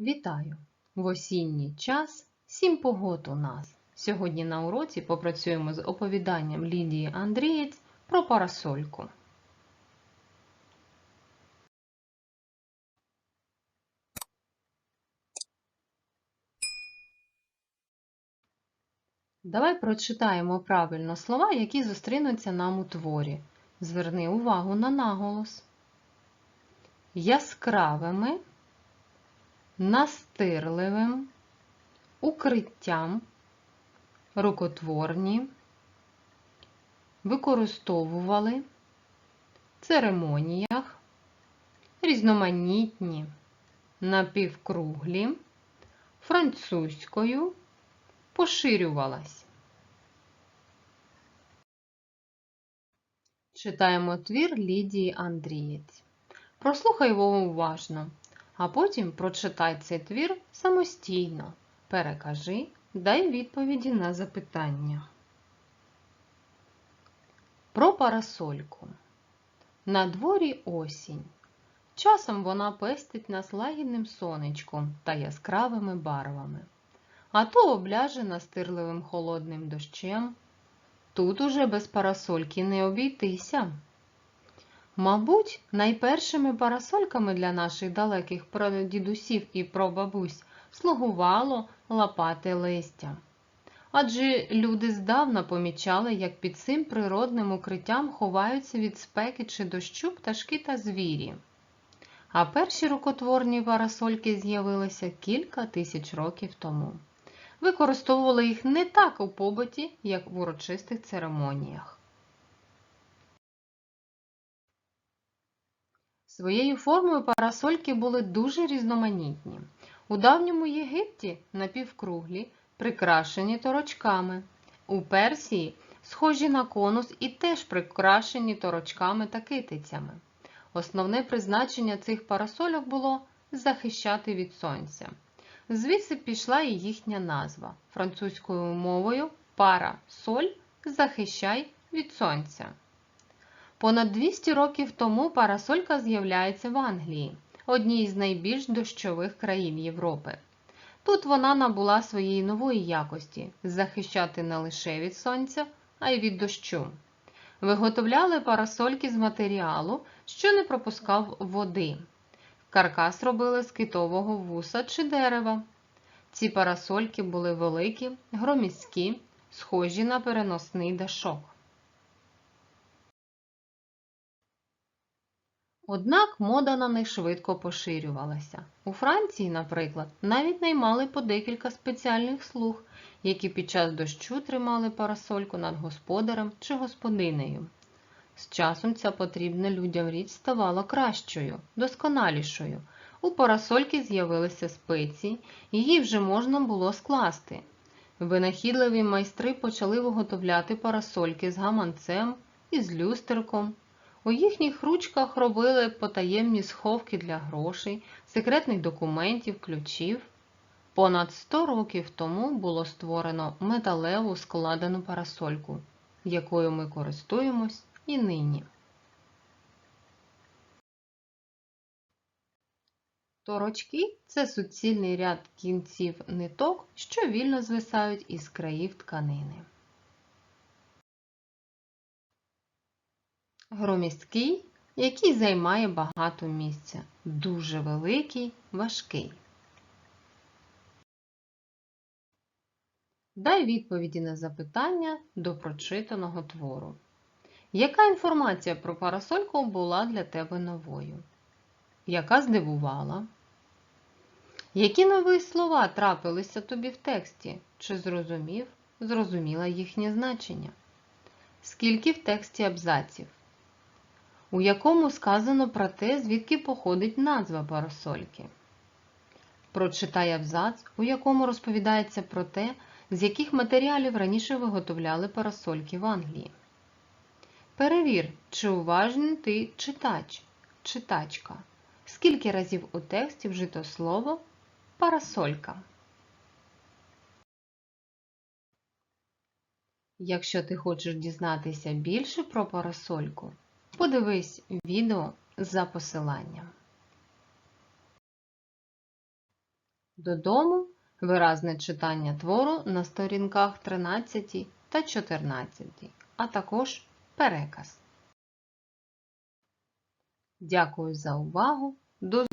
Вітаю! В осінній час сім погод у нас. Сьогодні на уроці попрацюємо з оповіданням Лідії Андрієць про парасольку. Давай прочитаємо правильно слова, які зустрінуться нам у творі. Зверни увагу на наголос. Яскравими настирливим, укриттям, рукотворні, використовували, церемоніях, різноманітні, напівкруглі, французькою, поширювалась. Читаємо твір Лідії Андрієць. Прослухай його уважно а потім прочитай цей твір самостійно. Перекажи, дай відповіді на запитання. Про парасольку. На дворі осінь. Часом вона пестить нас лагідним сонечком та яскравими барвами, а то обляже настирливим холодним дощем. Тут уже без парасольки не обійтися. Мабуть, найпершими парасольками для наших далеких прадідусів і прабабусь слугувало лопати листя. Адже люди здавна помічали, як під цим природним укриттям ховаються від спеки чи дощу пташки та звірі. А перші рукотворні парасольки з'явилися кілька тисяч років тому. Використовували їх не так у побуті, як в урочистих церемоніях. Своєю формою парасольки були дуже різноманітні. У давньому Єгипті напівкруглі, прикрашені торочками. У Персії схожі на конус і теж прикрашені торочками та китицями. Основне призначення цих парасольок було захищати від сонця. Звідси пішла і їхня назва французькою мовою парасоль захищай від сонця. Понад 200 років тому парасолька з'являється в Англії, одній з найбільш дощових країн Європи. Тут вона набула своєї нової якості захищати не лише від сонця, а й від дощу. Виготовляли парасольки з матеріалу, що не пропускав води. Каркас робили з китового вуса чи дерева. Ці парасольки були великі, громіські, схожі на переносний дашок. Однак мода на них швидко поширювалася. У Франції, наприклад, навіть наймали по декілька спеціальних слуг, які під час дощу тримали парасольку над господарем чи господинею. З часом ця потрібна людям річ ставала кращою, досконалішою. У парасольки з'явилися спиці, її вже можна було скласти. Винахідливі майстри почали виготовляти парасольки з гаманцем і з люстерком. У їхніх ручках робили потаємні сховки для грошей, секретних документів, ключів. Понад 100 років тому було створено металеву складену парасольку, якою ми користуємось і нині. Торочки це суцільний ряд кінців ниток, що вільно звисають із країв тканини. Громісткий, який займає багато місця. Дуже великий, важкий. Дай відповіді на запитання до прочитаного твору. Яка інформація про парасольку була для тебе новою? Яка здивувала? Які нові слова трапилися тобі в тексті? Чи зрозумів, зрозуміла їхнє значення? Скільки в тексті абзаців? У якому сказано про те, звідки походить назва парасольки. Прочитай абзац, у якому розповідається про те, з яких матеріалів раніше виготовляли парасольки в Англії. Перевір, чи уважний ти читач, читачка. Скільки разів у тексті вжито слово парасолька. Якщо ти хочеш дізнатися більше про парасольку, Подивись відео за посиланням. Додому виразне читання твору на сторінках 13 та 14, а також переказ. Дякую за увагу. До